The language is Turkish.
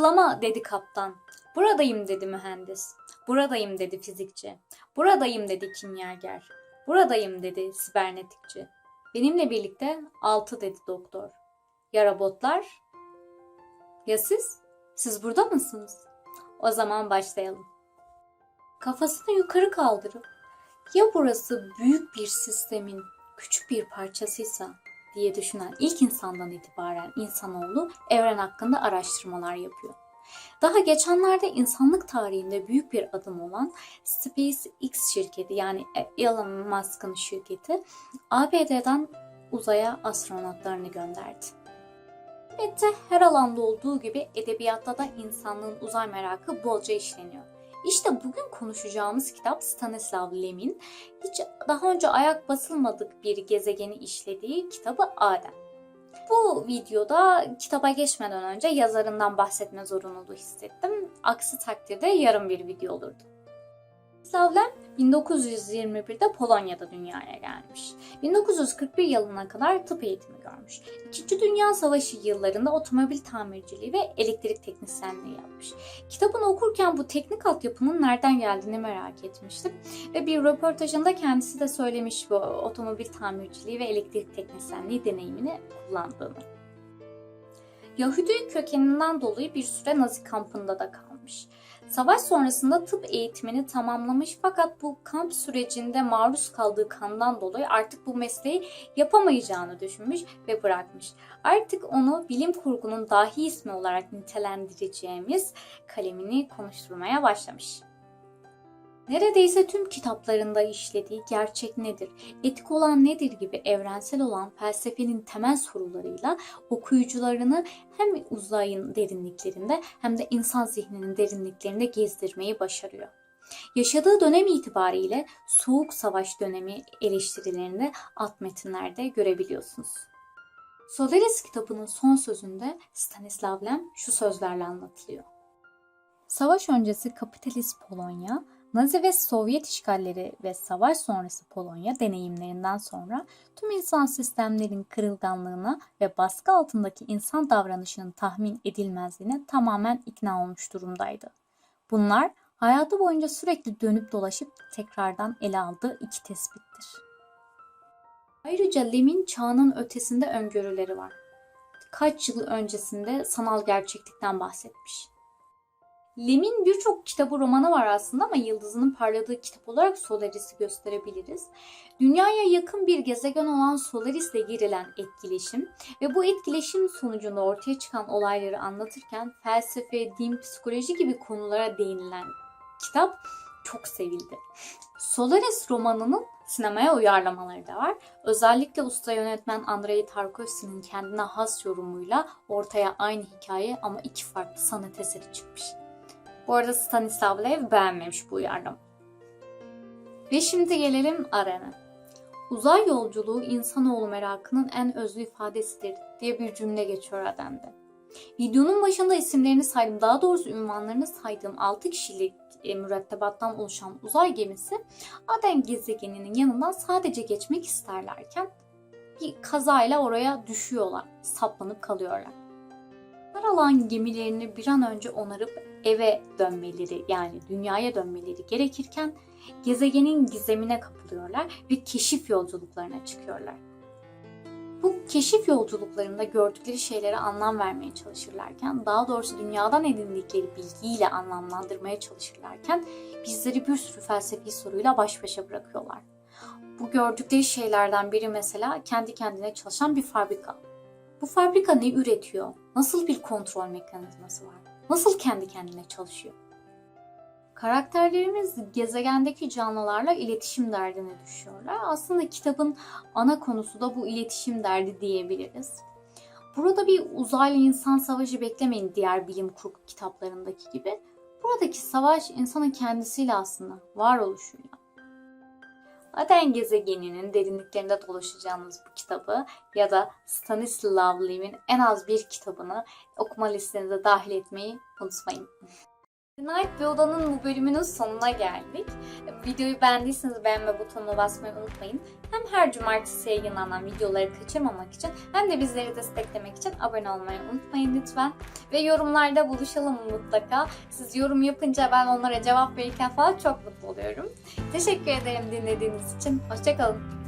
Yoklama dedi kaptan. Buradayım dedi mühendis. Buradayım dedi fizikçi. Buradayım dedi kimyager. Buradayım dedi sibernetikçi. Benimle birlikte altı dedi doktor. Ya robotlar? Ya siz? Siz burada mısınız? O zaman başlayalım. Kafasını yukarı kaldırıp ya burası büyük bir sistemin küçük bir parçasıysa diye düşünen ilk insandan itibaren insanoğlu evren hakkında araştırmalar yapıyor. Daha geçenlerde insanlık tarihinde büyük bir adım olan SpaceX şirketi yani Elon Musk'ın şirketi ABD'den uzaya astronotlarını gönderdi. Elbette her alanda olduğu gibi edebiyatta da insanlığın uzay merakı bolca işleniyor. İşte bugün konuşacağımız kitap Stanislav Lem'in hiç daha önce ayak basılmadık bir gezegeni işlediği kitabı Adem. Bu videoda kitaba geçmeden önce yazarından bahsetme zorunluluğu hissettim. Aksi takdirde yarım bir video olurdu. Stanislav Lem 1921'de Polonya'da dünyaya gelmiş. 1941 yılına kadar tıp eğitimi görmüş. İkinci Dünya Savaşı yıllarında otomobil tamirciliği ve elektrik teknisyenliği yapmış. Kitabını okurken bu teknik altyapının nereden geldiğini merak etmiştim. Ve bir röportajında kendisi de söylemiş bu otomobil tamirciliği ve elektrik teknisyenliği deneyimini kullandığını. Yahudi kökeninden dolayı bir süre Nazi kampında da kalmış. Savaş sonrasında tıp eğitimini tamamlamış fakat bu kamp sürecinde maruz kaldığı kandan dolayı artık bu mesleği yapamayacağını düşünmüş ve bırakmış. Artık onu bilim kurgunun dahi ismi olarak nitelendireceğimiz kalemini konuşturmaya başlamış. Neredeyse tüm kitaplarında işlediği gerçek nedir, etik olan nedir gibi evrensel olan felsefenin temel sorularıyla okuyucularını hem uzayın derinliklerinde hem de insan zihninin derinliklerinde gezdirmeyi başarıyor. Yaşadığı dönem itibariyle Soğuk Savaş dönemi eleştirilerini alt metinlerde görebiliyorsunuz. Solaris kitabının son sözünde Stanislav Lem şu sözlerle anlatılıyor. Savaş öncesi kapitalist Polonya, Nazi ve Sovyet işgalleri ve savaş sonrası Polonya deneyimlerinden sonra tüm insan sistemlerin kırılganlığına ve baskı altındaki insan davranışının tahmin edilmezliğine tamamen ikna olmuş durumdaydı. Bunlar hayatı boyunca sürekli dönüp dolaşıp tekrardan ele aldığı iki tespittir. Ayrıca Lem'in çağının ötesinde öngörüleri var. Kaç yıl öncesinde sanal gerçeklikten bahsetmiş. Lem'in birçok kitabı romanı var aslında ama yıldızının parladığı kitap olarak Solaris'i gösterebiliriz. Dünyaya yakın bir gezegen olan Solaris'le girilen etkileşim ve bu etkileşim sonucunda ortaya çıkan olayları anlatırken felsefe, din, psikoloji gibi konulara değinilen kitap çok sevildi. Solaris romanının sinemaya uyarlamaları da var. Özellikle usta yönetmen Andrei Tarkovski'nin kendine has yorumuyla ortaya aynı hikaye ama iki farklı sanat eseri çıkmış. Bu arada Stanislav Lev beğenmemiş bu uyarlama. Ve şimdi gelelim Aren'e. Uzay yolculuğu insanoğlu merakının en özlü ifadesidir diye bir cümle geçiyor Adem'de. Videonun başında isimlerini saydım, daha doğrusu ünvanlarını saydığım 6 kişilik e, mürettebattan oluşan uzay gemisi Aden gezegeninin yanından sadece geçmek isterlerken bir kazayla oraya düşüyorlar, saplanıp kalıyorlar. Karalan gemilerini bir an önce onarıp eve dönmeleri yani dünyaya dönmeleri gerekirken gezegenin gizemine kapılıyorlar ve keşif yolculuklarına çıkıyorlar. Bu keşif yolculuklarında gördükleri şeylere anlam vermeye çalışırlarken, daha doğrusu dünyadan edindikleri bilgiyle anlamlandırmaya çalışırlarken bizleri bir sürü felsefi soruyla baş başa bırakıyorlar. Bu gördükleri şeylerden biri mesela kendi kendine çalışan bir fabrika. Bu fabrika ne üretiyor? Nasıl bir kontrol mekanizması var? Nasıl kendi kendine çalışıyor? Karakterlerimiz gezegendeki canlılarla iletişim derdine düşüyorlar. Aslında kitabın ana konusu da bu iletişim derdi diyebiliriz. Burada bir uzaylı insan savaşı beklemeyin diğer bilim kurgu kitaplarındaki gibi. Buradaki savaş insanın kendisiyle aslında, varoluşuyla. Aden gezegeninin derinliklerinde dolaşacağınız bu kitabı ya da Stanislav Lem'in en az bir kitabını okuma listenize dahil etmeyi unutmayın. Night bir Oda'nın bu bölümünün sonuna geldik. Videoyu beğendiyseniz beğenme butonuna basmayı unutmayın. Hem her cumartesi yayınlanan videoları kaçırmamak için hem de bizleri desteklemek için abone olmayı unutmayın lütfen. Ve yorumlarda buluşalım mutlaka. Siz yorum yapınca ben onlara cevap verirken falan çok mutlu oluyorum. Teşekkür ederim dinlediğiniz için. Hoşçakalın.